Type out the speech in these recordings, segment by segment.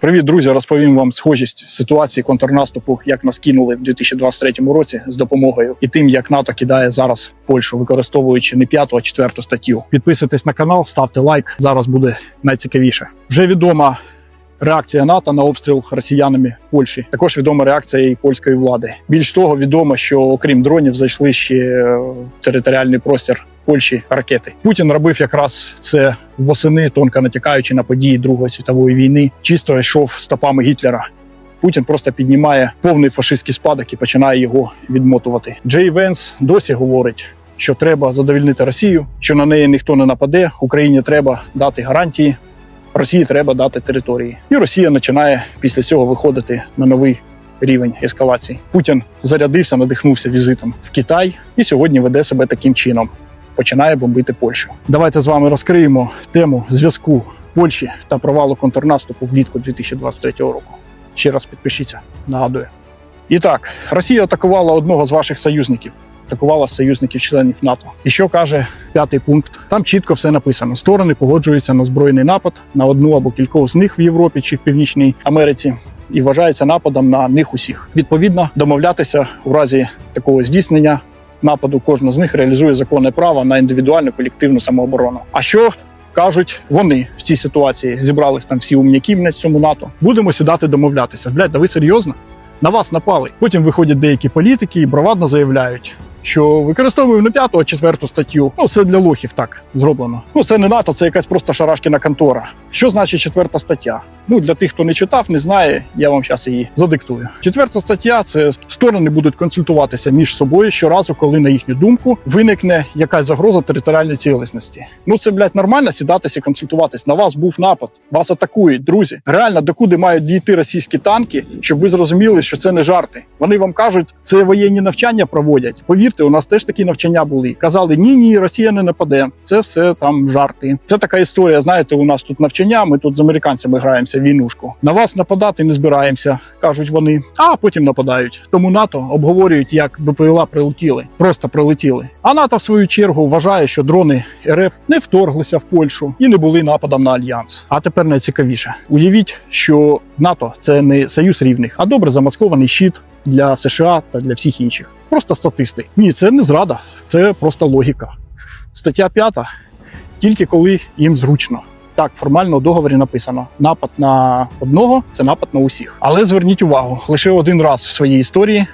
Привіт, друзі! Розповім вам схожість ситуації контрнаступу, як нас кинули в 2023 році з допомогою, і тим, як НАТО кидає зараз Польщу, використовуючи не п'яту, а четверту статтю. Підписуйтесь на канал, ставте лайк. Зараз буде найцікавіше. Вже відома реакція НАТО на обстріл росіянами Польщі. Також відома реакція і польської влади. Більш того, відомо, що окрім дронів зайшли ще територіальний простір. Польщі ракети Путін робив якраз це восени, тонко натякаючи на події Другої світової війни, чисто йшов стопами Гітлера. Путін просто піднімає повний фашистський спадок і починає його відмотувати. Джей Венс досі говорить, що треба задовільнити Росію, що на неї ніхто не нападе. Україні треба дати гарантії, Росії треба дати території. І Росія починає після цього виходити на новий рівень ескалації. Путін зарядився, надихнувся візитом в Китай і сьогодні веде себе таким чином. Починає бомбити Польщу. Давайте з вами розкриємо тему зв'язку Польщі та провалу контрнаступу влітку 2023 року. Ще раз підпишіться, нагадую. І так, Росія атакувала одного з ваших союзників. Атакувала союзників-членів НАТО. І що каже п'ятий пункт? Там чітко все написано: сторони погоджуються на збройний напад на одну або кількох з них в Європі чи в Північній Америці. І вважається нападом на них усіх. Відповідно, домовлятися у разі такого здійснення нападу кожна з них реалізує законне право на індивідуальну колективну самооборону. А що кажуть вони в цій ситуації? Зібрались там всі умняки на цьому НАТО. Будемо сідати домовлятися. Блядь, да ви серйозно? На вас напали. Потім виходять деякі політики і бравадно заявляють. Що використовуємо не п'яту, а четверту статтю. Ну це для лохів так зроблено. Ну це не НАТО, це якась просто шарашкіна контора. Що значить четверта стаття? Ну для тих, хто не читав, не знає, я вам зараз її задиктую. Четверта стаття це сторони будуть консультуватися між собою щоразу, коли на їхню думку виникне якась загроза територіальної цілісності. Ну це блядь, нормально сідатися, консультуватись. На вас був напад, вас атакують, друзі. Реально, докуди мають дійти російські танки, щоб ви зрозуміли, що це не жарти. Вони вам кажуть, це воєнні навчання проводять. Повірте, у нас теж такі навчання були. Казали, ні, ні, Росія не нападе. Це все там жарти. Це така історія. Знаєте, у нас тут навчання. Ми тут з американцями граємося війнушку. На вас нападати не збираємося, кажуть вони. А потім нападають. Тому НАТО обговорюють, як БПЛА прилетіли, просто прилетіли. А НАТО, в свою чергу, вважає, що дрони РФ не вторглися в Польщу і не були нападом на альянс. А тепер найцікавіше: уявіть, що НАТО це не союз рівних, а добре замаскований щит для США та для всіх інших. Просто статисти. Ні, це не зрада, це просто логіка. Стаття 5. Тільки коли їм зручно. Так, формально у договорі написано: напад на одного це напад на усіх. Але зверніть увагу, лише один раз в своїй історії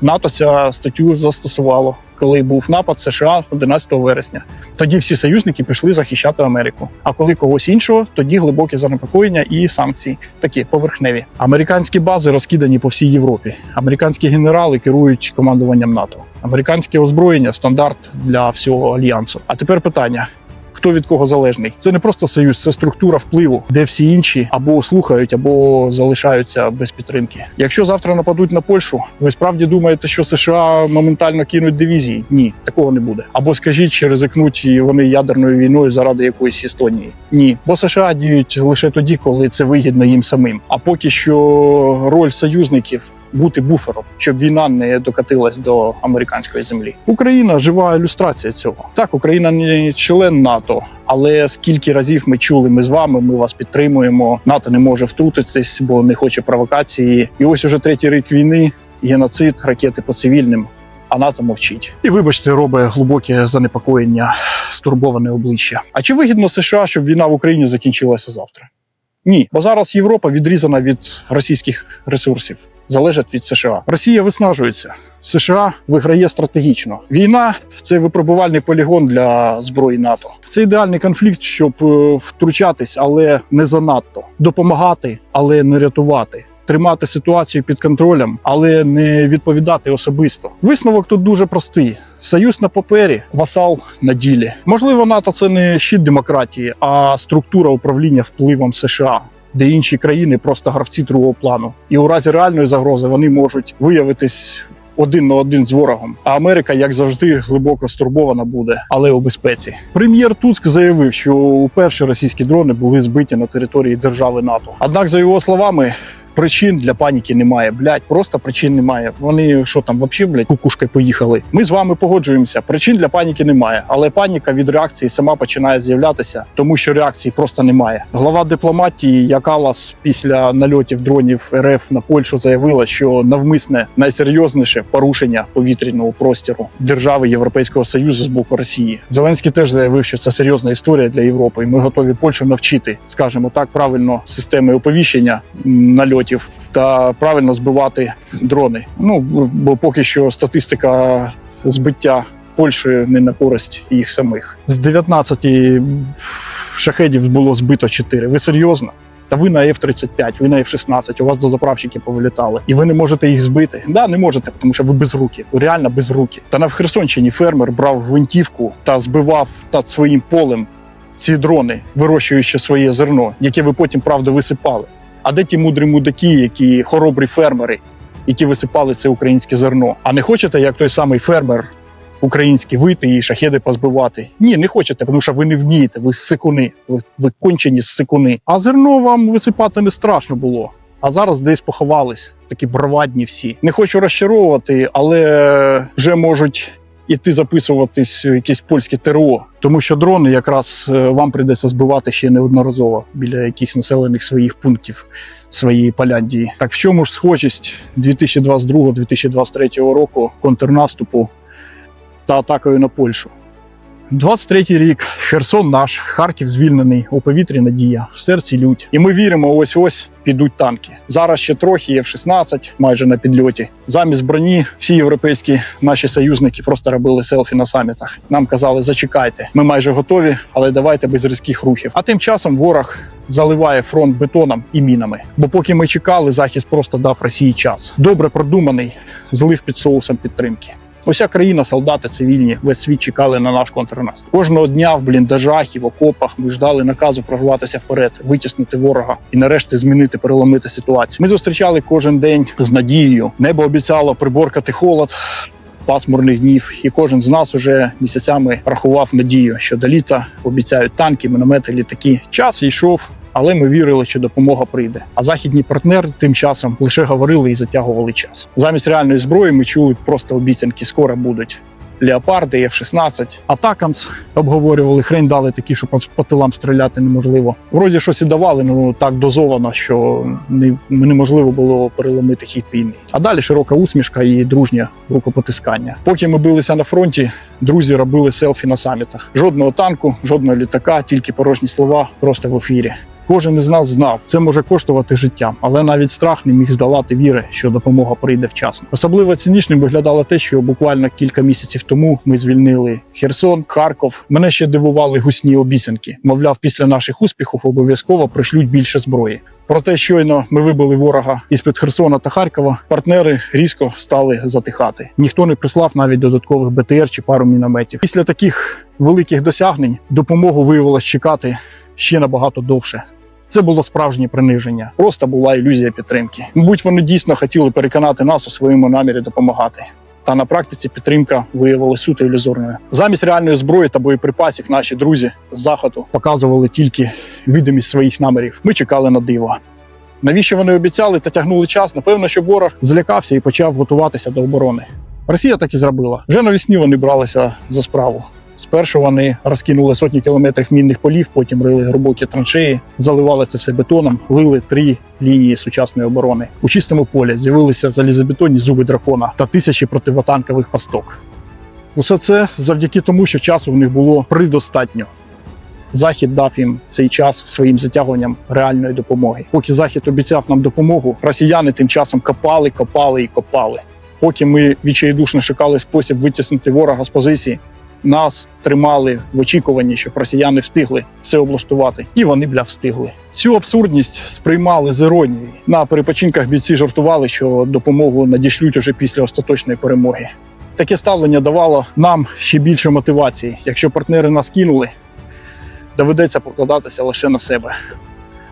НАТО ця статтю застосувало, коли був напад США 11 вересня. Тоді всі союзники пішли захищати Америку. А коли когось іншого, тоді глибоке занепокоєння і санкції, такі поверхневі. Американські бази розкидані по всій Європі. Американські генерали керують командуванням НАТО. Американське озброєння стандарт для всього альянсу. А тепер питання. Хто від кого залежний? Це не просто союз, це структура впливу, де всі інші або слухають, або залишаються без підтримки. Якщо завтра нападуть на Польщу, ви справді думаєте, що США моментально кинуть дивізії? Ні, такого не буде. Або скажіть, чи ризикнуть вони ядерною війною заради якоїсь Естонії? Ні, бо США діють лише тоді, коли це вигідно їм самим. А поки що роль союзників бути буфером, щоб війна не докатилась до американської землі. Україна жива ілюстрація цього. Так, Україна не член НАТО, але скільки разів ми чули, ми з вами, ми вас підтримуємо. НАТО не може втрутитись, бо не хоче провокації. І ось уже третій рік війни, геноцид, ракети по цивільним. А НАТО мовчить. І вибачте, робить глибоке занепокоєння, стурбоване обличчя. А чи вигідно США, щоб війна в Україні закінчилася завтра? Ні, бо зараз Європа відрізана від російських ресурсів, залежить від США. Росія виснажується. США виграє стратегічно. Війна це випробувальний полігон для зброї НАТО. Це ідеальний конфлікт, щоб е, втручатись, але не занадто допомагати, але не рятувати. Тримати ситуацію під контролем, але не відповідати особисто. Висновок тут дуже простий: союз на папері, васал на ділі. Можливо, НАТО це не щит демократії, а структура управління впливом США. Де інші країни просто гравці другого плану, і у разі реальної загрози вони можуть виявитись один на один з ворогом. А Америка, як завжди, глибоко стурбована буде, але у безпеці. Прем'єр Туск заявив, що уперше російські дрони були збиті на території держави НАТО. Однак, за його словами, Причин для паніки немає. Блядь, просто причин немає. Вони що там, взагалі, блядь, кукушкою поїхали. Ми з вами погоджуємося. Причин для паніки немає, але паніка від реакції сама починає з'являтися, тому що реакції просто немає. Глава дипломатії Якалас після нальотів дронів РФ на Польщу заявила, що навмисне найсерйозніше порушення повітряного простору держави Європейського союзу з боку Росії. Зеленський теж заявив, що це серйозна історія для Європи, і ми готові Польщу навчити, скажімо так, правильно системи оповіщення м, нальотів та правильно збивати дрони. Ну бо поки що статистика збиття Польщею не на користь їх самих. З 19 шахедів було збито 4. Ви серйозно? Та ви на F-35, ви на F-16, у вас до заправщики повилітали, і ви не можете їх збити. Да, не можете, тому що ви без руки, ви реально без руки. Та на в Херсонщині фермер брав гвинтівку та збивав над своїм полем ці дрони, вирощуючи своє зерно, яке ви потім правда висипали. А де ті мудрі мудаки, які хоробрі фермери, які висипали це українське зерно? А не хочете, як той самий фермер український, вийти і шахеди позбивати? Ні, не хочете, тому що ви не вмієте, ви сикуни, ви, ви кончені сикуни. А зерно вам висипати не страшно було. А зараз десь поховались, такі бравадні всі. Не хочу розчаровувати, але вже можуть іти записуватись в якесь польське ТРО, тому що дрони якраз е, вам прийдеться збивати ще неодноразово біля якихось населених своїх пунктів своєї Поляндії. Так в чому ж схожість 2022-2023 року контрнаступу та атакою на Польщу? 23-й рік Херсон наш, Харків звільнений, у повітрі надія, в серці лють. І ми віримо, ось ось підуть танки. Зараз ще трохи є F-16, майже на підльоті. Замість броні всі європейські наші союзники просто робили селфі на самітах. Нам казали, зачекайте, ми майже готові, але давайте без різких рухів. А тим часом ворог заливає фронт бетоном і мінами. Бо поки ми чекали, захист просто дав Росії час. Добре продуманий, злив під соусом підтримки. Уся країна, солдати цивільні, весь світ чекали на наш контрнаступ. Кожного дня в бліндажах і в окопах ми ждали наказу прорватися вперед, витіснити ворога і нарешті змінити, переломити ситуацію. Ми зустрічали кожен день з надією. Небо обіцяло приборкати холод. Пасмурних днів, і кожен з нас уже місяцями рахував надію, що до літа обіцяють танки, міномети, літаки. Час йшов, але ми вірили, що допомога прийде. А західні партнери тим часом лише говорили і затягували час. Замість реальної зброї ми чули просто обіцянки, скоро будуть. Леопарди, F-16. Атакамс обговорювали, хрень дали такі, що по, тилам стріляти неможливо. Вроді щось і давали, ну так дозовано, що неможливо було переломити хід війни. А далі широка усмішка і дружнє рукопотискання. Поки ми билися на фронті, друзі робили селфі на самітах. Жодного танку, жодного літака, тільки порожні слова просто в ефірі. Кожен із нас знав, це може коштувати життя, але навіть страх не міг здолати віри, що допомога прийде вчасно. Особливо цинічним виглядало те, що буквально кілька місяців тому ми звільнили Херсон, Харков. Мене ще дивували гусні обіцянки. Мовляв, після наших успіхів обов'язково пришлють більше зброї. Проте щойно ми вибили ворога із під Херсона та Харкова. Партнери різко стали затихати. Ніхто не прислав навіть додаткових БТР чи пару мінометів. Після таких великих досягнень допомогу виявилось чекати ще набагато довше. Це було справжнє приниження, просто була ілюзія підтримки. Мабуть, вони дійсно хотіли переконати нас у своєму намірі допомагати. Та на практиці підтримка виявилася суто ілюзорною. Замість реальної зброї та боєприпасів наші друзі з заходу показували тільки відомість своїх намірів. Ми чекали на диво. Навіщо вони обіцяли та тягнули час? Напевно, що ворог злякався і почав готуватися до оборони. Росія так і зробила. Вже навесні вони бралися за справу. Спершу вони розкинули сотні кілометрів мінних полів, потім рили глибокі траншеї, заливали це все бетоном, лили три лінії сучасної оборони. У чистому полі з'явилися залізобетонні зуби дракона та тисячі противотанкових пасток. Усе це завдяки тому, що часу в них було предостатньо. Захід дав їм цей час своїм затягуванням реальної допомоги. Поки захід обіцяв нам допомогу, росіяни тим часом копали, копали і копали. Поки ми відчайдушно шукали спосіб витіснити ворога з позиції, нас тримали в очікуванні, щоб росіяни встигли все облаштувати, і вони бля встигли. Цю абсурдність сприймали з іронією. На перепочинках бійці жартували, що допомогу надішлють уже після остаточної перемоги. Таке ставлення давало нам ще більше мотивації. Якщо партнери нас кинули, доведеться покладатися лише на себе.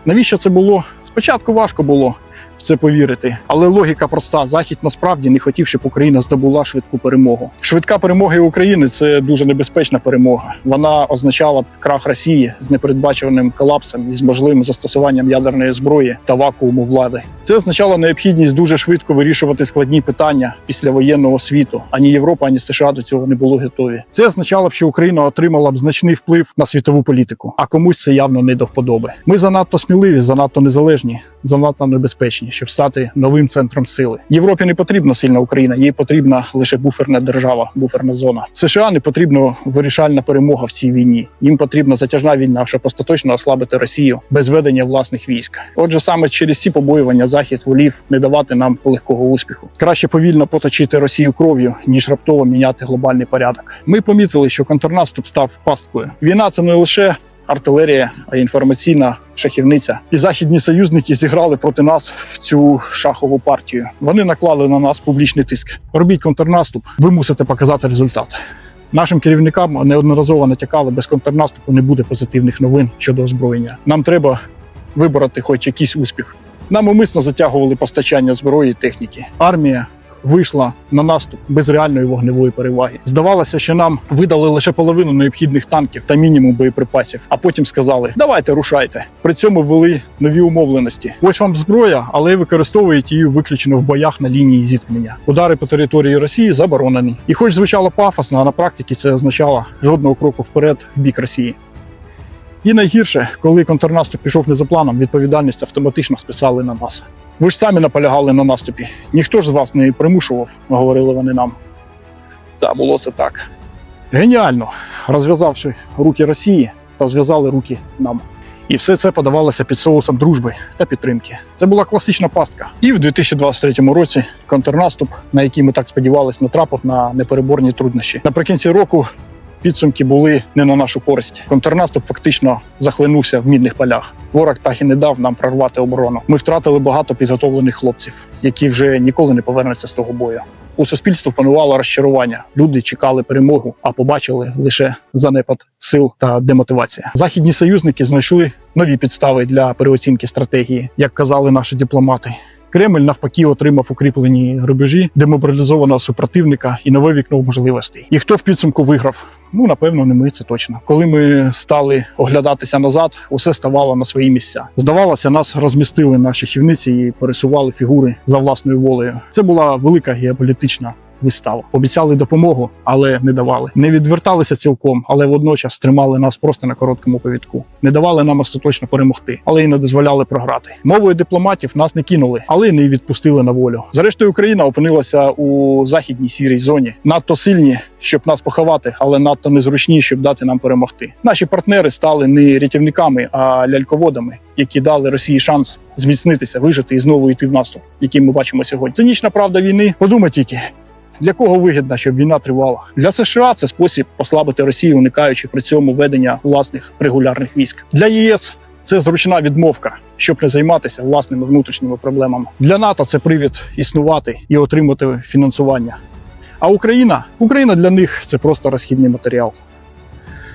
Навіщо це було? Спочатку важко було. Це повірити. Але логіка проста: захід насправді не хотів, щоб Україна здобула швидку перемогу. Швидка перемога України це дуже небезпечна перемога. Вона означала б крах Росії з непередбачуваним колапсом і з можливим застосуванням ядерної зброї та вакууму влади. Це означало необхідність дуже швидко вирішувати складні питання після воєнного світу. Ані Європа, ані США до цього не були готові. Це означало б, що Україна отримала б значний вплив на світову політику, а комусь це явно не до вподоби. Ми занадто сміливі, занадто незалежні, занадто небезпечні, щоб стати новим центром сили. Європі не потрібна сильна Україна, їй потрібна лише буферна держава, буферна зона. США не потрібна вирішальна перемога в цій війні. Їм потрібна затяжна війна, щоб остаточно ослабити Росію без ведення власних військ. Отже, саме через ці побоювання захід волів не давати нам легкого успіху. Краще повільно поточити Росію кров'ю, ніж раптово міняти глобальний порядок. Ми помітили, що контрнаступ став пасткою. Війна це не лише артилерія, а й інформаційна шахівниця. І західні союзники зіграли проти нас в цю шахову партію. Вони наклали на нас публічний тиск. Робіть контрнаступ, ви мусите показати результат. Нашим керівникам неодноразово натякали, без контрнаступу не буде позитивних новин щодо озброєння. Нам треба вибороти хоч якийсь успіх. Нам умисно затягували постачання зброї і техніки. Армія вийшла на наступ без реальної вогневої переваги. Здавалося, що нам видали лише половину необхідних танків та мінімум боєприпасів, а потім сказали: давайте рушайте. При цьому ввели нові умовленості. Ось вам зброя, але використовують її виключно в боях на лінії зіткнення. Удари по території Росії заборонені. І хоч звучало пафосно, а на практиці це означало жодного кроку вперед в бік Росії. І найгірше, коли контрнаступ пішов не за планом, відповідальність автоматично списали на нас. Ви ж самі наполягали на наступі. Ніхто ж з вас не примушував, говорили вони нам. Та було це так. Геніально, розв'язавши руки Росії та зв'язали руки нам. І все це подавалося під соусом дружби та підтримки. Це була класична пастка. І в 2023 році контрнаступ, на який ми так сподівались, натрапив на непереборні труднощі. Наприкінці року підсумки були не на нашу користь. Контрнаступ фактично захлинувся в мідних полях. Ворог так і не дав нам прорвати оборону. Ми втратили багато підготовлених хлопців, які вже ніколи не повернуться з того бою. У суспільстві панувало розчарування. Люди чекали перемогу, а побачили лише занепад сил та демотивація. Західні союзники знайшли нові підстави для переоцінки стратегії, як казали наші дипломати. Кремль навпаки отримав укріплені рубежі, демобілізованого супротивника і нове вікно можливостей. І хто в підсумку виграв? Ну напевно, не ми це точно. Коли ми стали оглядатися назад, усе ставало на свої місця. Здавалося, нас розмістили на шахівниці і пересували фігури за власною волею. Це була велика геополітична. Вистава обіцяли допомогу, але не давали. Не відверталися цілком, але водночас тримали нас просто на короткому повідку. Не давали нам остаточно перемогти, але й не дозволяли програти. Мовою дипломатів нас не кинули, але й не відпустили на волю. Зрештою, Україна опинилася у західній сірій зоні, надто сильні, щоб нас поховати, але надто незручні, щоб дати нам перемогти. Наші партнери стали не рятівниками, а ляльководами, які дали Росії шанс зміцнитися, вижити і знову йти в наступ, який ми бачимо сьогодні. Цинічна правда війни. Подумай тільки. Для кого вигідно, щоб війна тривала? Для США це спосіб послабити Росію, уникаючи при цьому ведення власних регулярних військ. Для ЄС це зручна відмовка, щоб не займатися власними внутрішніми проблемами. Для НАТО це привід існувати і отримати фінансування. А Україна Україна для них це просто розхідний матеріал.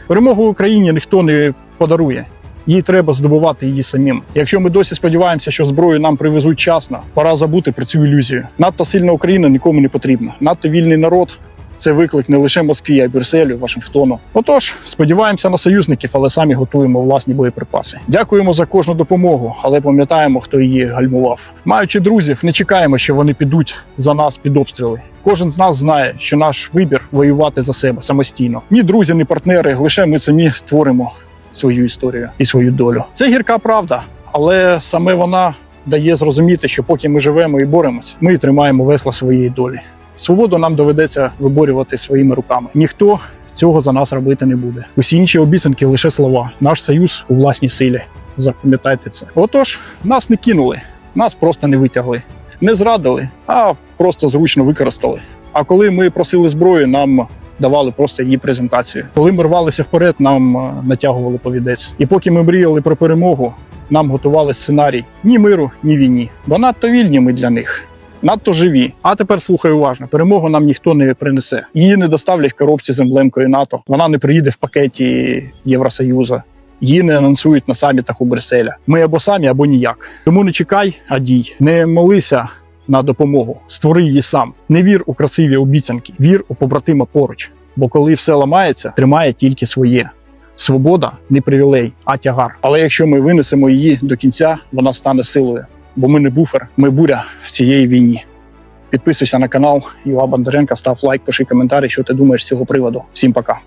Перемогу Україні ніхто не подарує. Їй треба здобувати її самим. Якщо ми досі сподіваємося, що зброю нам привезуть часно, пора забути про цю ілюзію. Надто сильна Україна нікому не потрібна. Надто вільний народ це виклик не лише Москві, а й Брюсселю, Вашингтону. Отож, сподіваємося на союзників, але самі готуємо власні боєприпаси. Дякуємо за кожну допомогу, але пам'ятаємо, хто її гальмував. Маючи друзів, не чекаємо, що вони підуть за нас під обстріли. Кожен з нас знає, що наш вибір воювати за себе самостійно. Ні друзі, ні партнери, лише ми самі створимо свою історію і свою долю. Це гірка правда, але саме вона дає зрозуміти, що поки ми живемо і боремось, ми тримаємо весла своєї долі. Свободу нам доведеться виборювати своїми руками. Ніхто цього за нас робити не буде. Усі інші обіцянки лише слова. Наш союз у власній силі. Запам'ятайте це. Отож, нас не кинули, нас просто не витягли, не зрадили, а просто зручно використали. А коли ми просили зброю, нам давали просто її презентацію. Коли ми рвалися вперед, нам е, натягували повідець. І поки ми мріяли про перемогу, нам готували сценарій ні миру, ні війні. Бо надто вільні ми для них. Надто живі. А тепер слухай уважно: перемогу нам ніхто не принесе. Її не доставлять в коробці з емблемкою НАТО. Вона не приїде в пакеті Євросоюзу Її не анонсують на самітах у Брюсселя. Ми або самі, або ніяк. Тому не чекай, а дій. Не молися на допомогу. Створи її сам. Не вір у красиві обіцянки, вір у побратима поруч. Бо коли все ламається, тримає тільки своє. Свобода не привілей, а тягар. Але якщо ми винесемо її до кінця, вона стане силою. Бо ми не буфер, ми буря в цієї війні. Підписуйся на канал Юа Бондаренка, став лайк, пиши коментарі, що ти думаєш з цього приводу. Всім пока.